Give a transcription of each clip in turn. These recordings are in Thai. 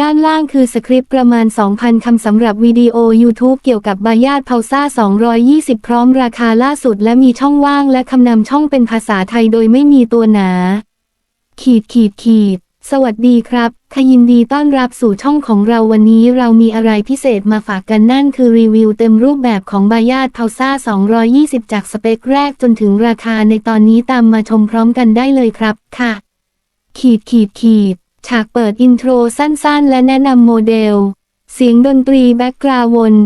ด้านล่างคือสคริปต์ประมาณ 2,000 คำสำหรับวิดีโอ YouTube เกี่ยวกับบายาทเพาซ่า 220 พร้อมราคาล่าสุดและมีช่องว่างและคำนำช่องเป็นภาษาไทยโดยไม่มีตัวหนา ขีดขีดขีด สวัสดีครับขยินดีต้อนรับสู่ช่องของเราวันนี้เรามีอะไรพิเศษมาฝากกันนั่นคือรีวิวเต็มรูปแบบของบายาทเพาซ่า 220 จากสเปคแรกจนถึงราคาในตอนนี้ตามมาชมพร้อมกันได้เลยครับ ค่ะ ขีดขีดขีด ฉากเปิดอินโทรสั้นๆ และแนะนำโมเดล เสียงดนตรีแบ็กกราวน์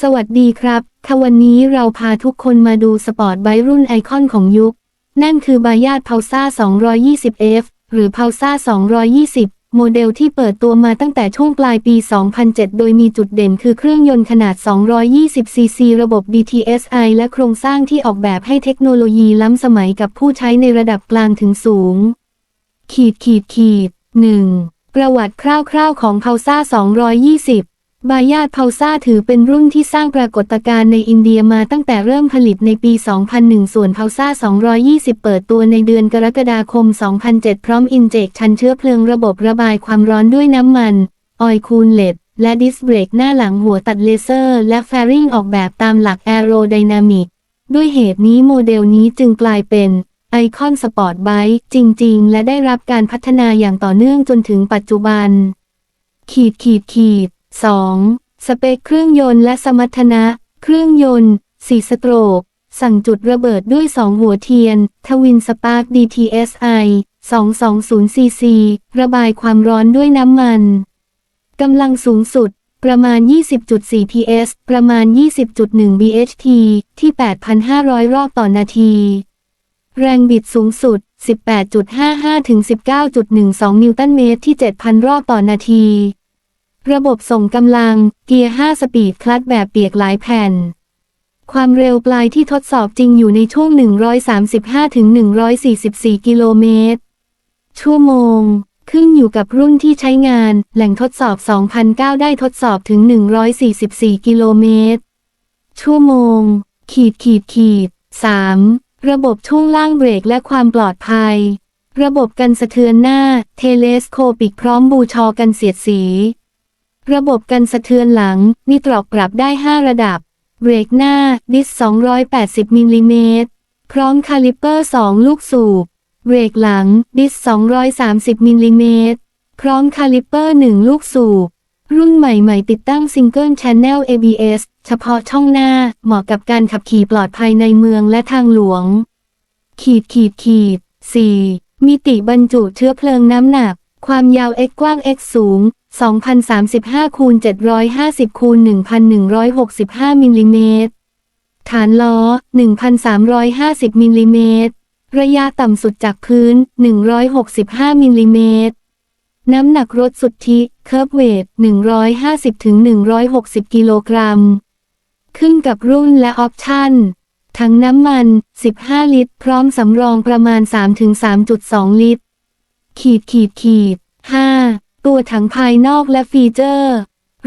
สวัสดีครับค่ะวันนี้เราพาทุกคนมาดูสปอร์ตไบรุ่นไอคอนของยุค นั่นคือบายาทเพาวซ่า 220F หรือพาวซ่า 220 โมเดลที่เปิดตัวมาตั้งแต่ช่วงปลายปี 2007 โดยมีจุดเด่นคือเครื่องยนต์ขนาด 220cc ระบบ DTSI และโครงสร้างที่ออกแบบให้เทคโนโลยีล้ำสมัยกับผู้ใช้ในระดับกลางถึงสูง ขีดขีดขีด 1. ประวัติคร่าวๆของเพาซ่า 220 บายาทเพาซ่าถือเป็นรุ่นที่สร้างปรากฏการณ์ในอินเดียมาตั้งแต่เริ่มผลิตในปี 2001 ส่วนเพาซ่า 220 เปิดตัวในเดือนกรกฎาคม 2007 พร้อมอินเจกชันเชื้อเพลิงระบบระบายความร้อนด้วยน้ำมัน ออยล์คูลเลตและดิสเบรกหน้าหลังหัวตัดเลเซอร์ และแฟริงออกแบบตามหลักแอโรไดนามิก ด้วยเหตุนี้โมเดลนี้จึงกลายเป็น ไอคอนสปอร์ตไบค์จริง ๆ และได้รับการพัฒนาอย่างต่อเนื่องจนถึงปัจจุบัน ขีดขีดขีด 2. สเปคเครื่องยนต์และสมรรถนะ เครื่องยนต์ 4 สโตรก สั่งจุดระเบิดด้วย 2 หัวเทียน ทวินสปาร์ก DTSI 220 cc ระบายความร้อนด้วยน้ำมัน กำลังสูงสุด ประมาณ 20.4 PS ประมาณ 20.1 bht ที่ 8,500 รอบต่อนาที แรงบิดสูงสุด 18.55 ถึง 19.12 นิวตันเมตรที่ 7,000 รอบต่อนาที ระบบส่งกำลัง เกียร์ 5 สปีดคลัตช์แบบเปียกหลายแผ่น ความเร็วปลายที่ทดสอบจริงอยู่ในช่วง 135 ถึง 144 กิโลเมตร ชั่วโมง ขึ้นอยู่กับรุ่นที่ใช้งาน แหล่งทดสอบ 2009 ได้ทดสอบถึง 144 กิโลเมตร ชั่วโมง ขีดขีดขีด 3. ระบบช่วงล่างเบรกและความปลอดภัย ระบบกันสะเทือนหน้า เทเลสโคปิกพร้อมบูชอกันเสียดสี ระบบกันสะเทือนหลังมีตรอกปรับได้ 5 ระดับ เบรกหน้า ดิส 280มิลลิเมตร พร้อมคาลิปเปอร์ 2 ลูกสูบ เบรกหลัง ดิส 230มิลลิเมตร พร้อมคาลิปเปอร์ 1 ลูกสูบ รุ่นใหม่ๆ ติดตั้งซิงเกิลช n น l ABS เฉพาะช่องหน้าเหมาะกับการขับขี่ปลอดภัยในเมืองและทางหลวง ขีดขีดขีด 4. มิติบรรจุเชื้อเพลิงน้ำหนัก ความยาว x กว้าง x สูง 2,035คูณ750คูณ1,165มิลลิเมตรฐานล้อ 1,350มิลลิเมตรระยะต่ำสุดจากพื้น 165มิลลิเมตรน้ำหนักรถสุทธิ เคิร์ฟเวท 150ถึง160 กิโลกรัม ขึ้นกับรุ่นและออปชั่นถังน้ำมัน 15 ลิตร พร้อมสำรองประมาณ 3-3.2 ลิตร ขีดขีดขีด 5. ตัวถังภายนอกและฟีเจอร์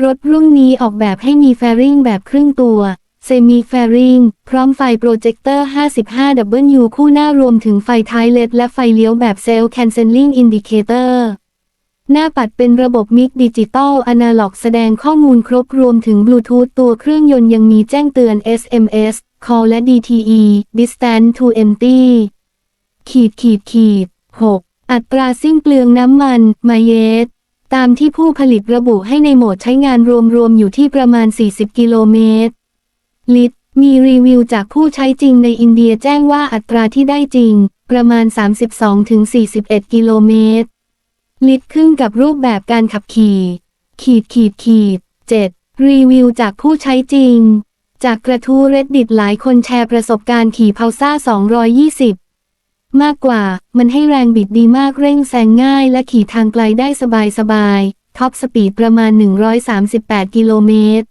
รถรุ่นนี้ออกแบบให้มีแฟริงแบบครึ่งตัวเซมิแฟริงพร้อมไฟโปรเจคเตอร์ 55W คู่หน้ารวมถึงไฟท้ายเลดและไฟเลี้ยวแบบเซลล์แคนเซลลิงอินดิเคเตอร์ หน้าปัดเป็นระบบมิกดิจิตอลอนาล็อกแสดงข้อมูลครบรวมถึงบลูทูธตัวเครื่องยนต์ยังมีแจ้งเตือน SMS Call และ DTE Distance to Empty ขีดขีดขีด 6. อัตราสิ้นเปลืองน้ำมันไมเยสตามที่ผู้ผลิตระบุให้ในโหมดใช้งานรวมๆ อยู่ที่ประมาณ 40 กิโลเมตร ลิตร มีรีวิวจากผู้ใช้จริงในอินเดียแจ้งว่าอัตราที่ได้จริง ประมาณ 32-41 กิโลเมตร ลิตรขึ้นกับรูปแบบการขับขี่ ขีดขีดขีด 7. รีวิวจากผู้ใช้จริง จากกระทู้เรดดิตหลายคนแชร์ประสบการณ์ขี่เพาซ่า 220 มากกว่า มันให้แรงบิดดีมากเร่งแซงง่ายและขี่ทางไกลได้สบายสบายท็อปสปีดประมาณ 138 กิโลเมตร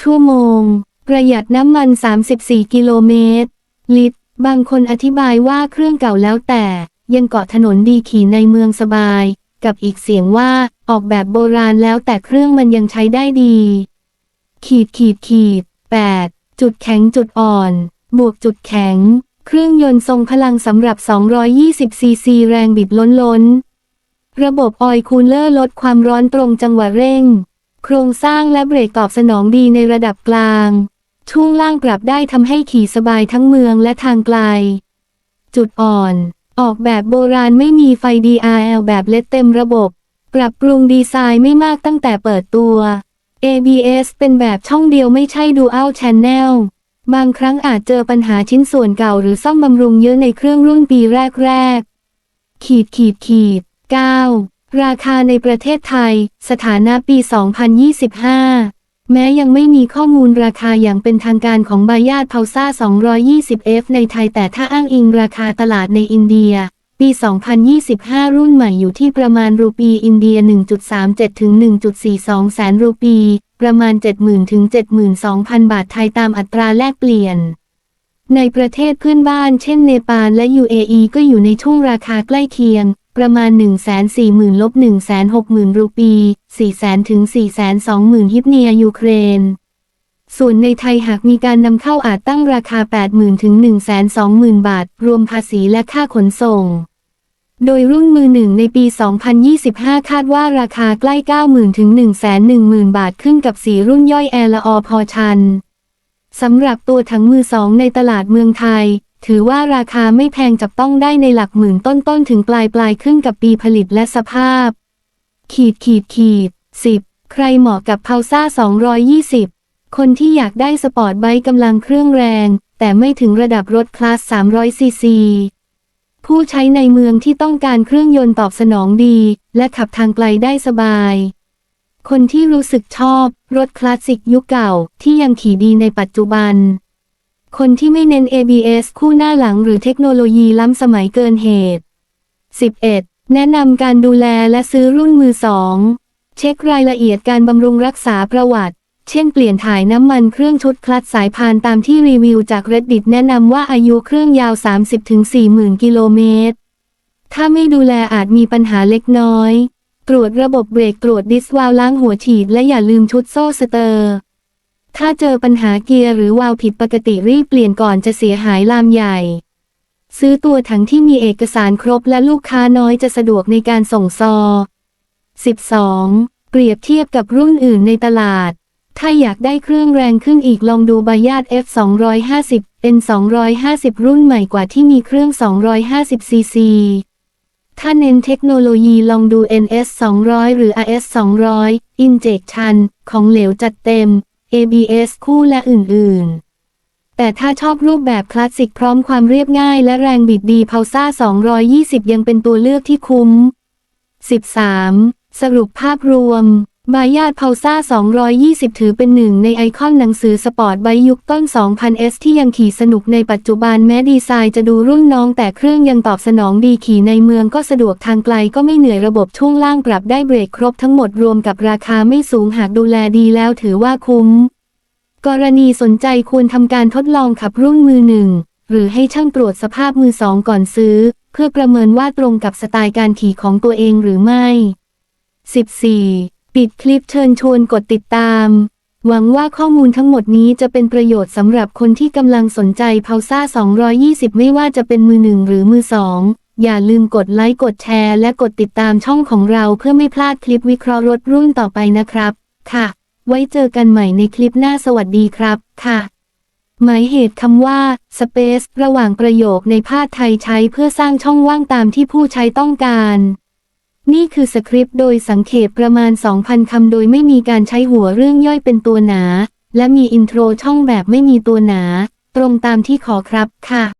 ชั่วโมง ประหยัดน้ำมัน 34 กิโลเมตร ลิตร บางคนอธิบายว่าเครื่องเก่าแล้วแต่ ยังเกาะถนนดีขี่ในเมืองสบาย กับอีกเสียงว่าออกแบบโบราณแล้วแต่เครื่องมันยังใช้ได้ดี ขีดขีดขีด 8. จุดแข็งจุดอ่อน บวกจุดแข็ง เครื่องยนต์ทรงพลังสำหรับ 220 ซีซีแรงบิดล้นล้น ระบบออยล์คูลเลอร์ลดความร้อนตรงจังหวะเร่ง โครงสร้างและเบรกตอบสนองดีในระดับกลาง ช่วงล่างปรับได้ทำให้ขี่สบายทั้งเมืองและทางไกล จุดอ่อน ออกแบบโบราณไม่มีไฟ DRL แบบเล็ดเต็มระบบ ปรับปรุงดีไซน์ไม่มากตั้งแต่เปิดตัว ABS เป็นแบบช่องเดียวไม่ใช่ Dual Channel บางครั้งอาจเจอปัญหาชิ้นส่วนเก่าหรือซ่อมบำรุงเยอะในเครื่องรุ่นปีแรกๆ ขีดขีดขีด 9. ราคาในประเทศไทย สถานะปี 2025 แม้ยังไม่มีข้อมูลราคาอย่างเป็นทางการของบายาดเพาซ่า 220F ในไทยแต่ถ้าอ้างอิงราคาตลาดในอินเดีย ปี 2025 รุ่นใหม่อยู่ที่ประมาณรูปีอินเดีย 1.37 ถึง 1.42 แสนรูปี ประมาณ 70,000 ถึง 72,000 บาทไทยตามอัตราแลกเปลี่ยน ในประเทศเพื่อนบ้านเช่นเนปาลและ UAE ก็อยู่ในช่วงราคาใกล้เคียง ประมาณ 140,000ลบ160,000รูปี 400,000 ถึง 420,000 ฮิปเนียยูเครน ส่วนในไทยหากมีการนำเข้าอาจตั้งราคา 80,000 ถึง 120,000 บาท รวมภาษีและค่าขนส่ง โดยรุ่นมือหนึ่งในปี 2025 คาดว่าราคาใกล้ 90,000 ถึง 110,000 บาทขึ้นกับสีรุ่นย่อยแอร์ละออพอชันสำหรับตัวถังมือสองในตลาดเมืองไทย ถือว่าราคาไม่แพงจับต้องได้ในหลักหมื่นต้นๆถึงปลายปลายๆขึ้นกับปีผลิตและสภาพ ขีดขีดขีด10ใครเหมาะกับเพาซ่า 220 คนที่อยากได้สปอร์ตไบค์กำลังเครื่องแรง แต่ไม่ถึงระดับรถคลาส 300 ซีซี ผู้ใช้ในเมืองที่ต้องการเครื่องยนต์ตอบสนองดี และขับทางไกลได้สบาย คนที่รู้สึกชอบ รถคลาสสิกยุคเก่าที่ยังขี่ดีในปัจจุบัน คนที่ไม่เน้น ABS คู่หน้าหลังหรือเทคโนโลยีล้ำสมัยเกินเหตุ 11. แนะนำการดูแลและซื้อรุ่นมือสอง เช็ครายละเอียดการบำรุงรักษาประวัติ เช่นเปลี่ยนถ่ายน้ำมันเครื่องชุดคลัตช์สายพานตามที่รีวิวจาก Reddit แนะนำว่าอายุเครื่องยาว 30-40,000 กิโลเมตร ถ้าไม่ดูแลอาจมีปัญหาเล็กน้อย ตรวจระบบเบรกตรวจดิสวาล์วล้างหัวฉีดและอย่าลืมชุดโซ่สเตอร์ ถ้าเจอปัญหาเกียร์หรือวาล์วผิดปกติรีบเปลี่ยนก่อนจะเสียหายลามใหญ่ ซื้อตัวถังที่มีเอกสารครบและลูกค้าน้อยจะสะดวกในการส่งซอ 12. เปรียบเทียบกับรุ่นอื่นในตลาด ถ้าอยากได้เครื่องแรงขึ้นอีกลองดูบายาด F 250 N 250 รุ่นใหม่กว่าที่มีเครื่อง 250ซีซีถ้าเน้นเทคโนโลยีลองดู NS 200 หรือ RS 200 Injection ของเหลวจัดเต็ม ABS คู่และอื่น ๆ แต่ถ้าชอบรูปแบบคลาสสิกพร้อมความเรียบง่ายและแรงบิดดีเพาซ่า 220 ยังเป็นตัวเลือกที่คุ้ม 13. สรุปภาพรวม บายาดพาวซ่า 220 ถือเป็นหนึ่งในไอคอนหนังสือสปอร์ตไบยุคต้น 2000S ที่ยังขี่สนุกในปัจจุบันแม้ดีไซน์จะดูรุ่นน้องแต่เครื่องยังตอบสนองดีขี่ในเมืองก็สะดวกทางไกลก็ไม่เหนื่อยระบบช่วงล่างปรับได้เบรกครบทั้งหมดรวมกับราคาไม่สูงหากดูแลดีแล้วถือว่าคุ้ม กรณีสนใจควรทำการทดลองขับรุ่นมือหนึ่งหรือให้ช่างตรวจสภาพมือสองก่อนซื้อ เพื่อประเมินว่าตรงกับสไตล์การขี่ของตัวเองหรือไม่ 14. ปิดคลิปเชิญชวนกดติดตาม หวังว่าข้อมูลทั้งหมดนี้จะเป็นประโยชน์สำหรับคนที่กำลังสนใจเพาซ่า 220 ไม่ว่าจะเป็นมือหนึ่งหรือมือสอง อย่าลืมกดไลค์กดแชร์และกดติดตามช่องของเราเพื่อไม่พลาดคลิปวิเคราะห์รถรุ่นต่อไปนะครับ ค่ะ ไว้เจอกันใหม่ในคลิปหน้าสวัสดีครับ ค่ะหมายเหตุคำว่า space ระหว่างประโยคในภาคไทยใช้เพื่อสร้างช่องว่างตามที่ผู้ใช้ต้องการ นี่คือสคริปต์โดยสังเขปประมาณ 2,000 คำโดยไม่มีการใช้หัวเรื่องย่อยเป็นตัวหนา และมีอินโทรช่องแบบไม่มีตัวหนา ตรงตามที่ขอครับค่ะ